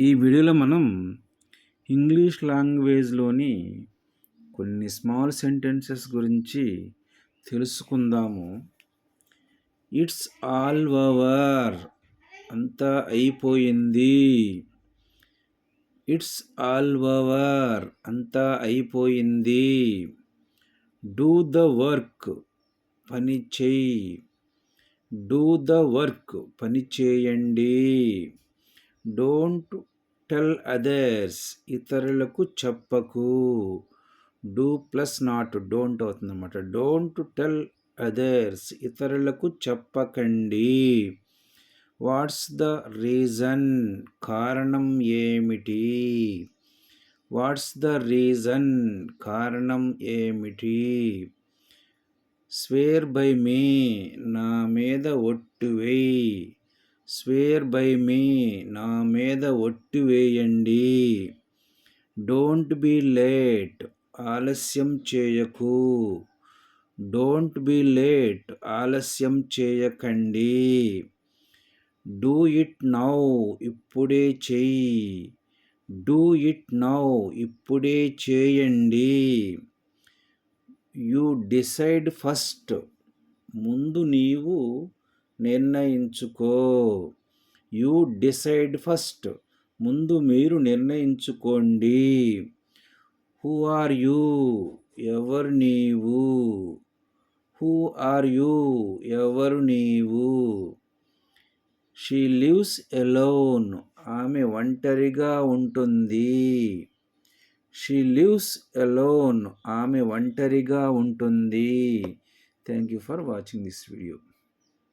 ఈ వీడియోలో మనం ఇంగ్లీష్ లాంగ్వేజ్లోని కొన్ని స్మాల్ సెంటెన్సెస్ గురించి తెలుసుకుందాము. ఇట్స్ ఆల్ ఓవర్ అంతా అయిపోయింది. ఇట్స్ ఆల్ ఓవర్ అంతా అయిపోయింది. డూ ద వర్క్ పని చేయి. డూ ద వర్క్ పని చేయండి. డోంట్ టెల్ అదర్స్ ఇతరులకు చెప్పకు. డూ ప్లస్ నాట్ డోంట్ అవుతుంది అనమాట డోంట్ టెల్ అదర్స్ ఇతరులకు చెప్పకండి. వాట్స్ ద రీజన్ కారణం ఏమిటి? వాట్స్ ద రీజన్ కారణం ఏమిటి? స్వేర్ బై మీ నా మీద ఒట్టు వేయి. స్వేర్ బై మీ నా మీద ఒట్టి వేయండి. డోంట్ బీ లేట్ ఆలస్యం చేయకు. డోంట్ బీ లేట్ ఆలస్యం చేయకండి. డూ ఇట్ నౌ ఇప్పుడే చెయ్యి. డూ ఇట్ నౌ ఇప్పుడే చేయండి. యు డిసైడ్ ఫస్ట్ ముందు నీవు నిర్ణయించుకో. You decide first. ముందు మీరు నిర్ణయించుకోండి. Who are you? ఎవరు నీవు? Who are you? ఎవరు నీవు? She lives alone. ఆమె ఒంటరిగా ఉంటుంది. She lives alone. ఆమె ఒంటరిగా ఉంటుంది. Thank you for watching this video.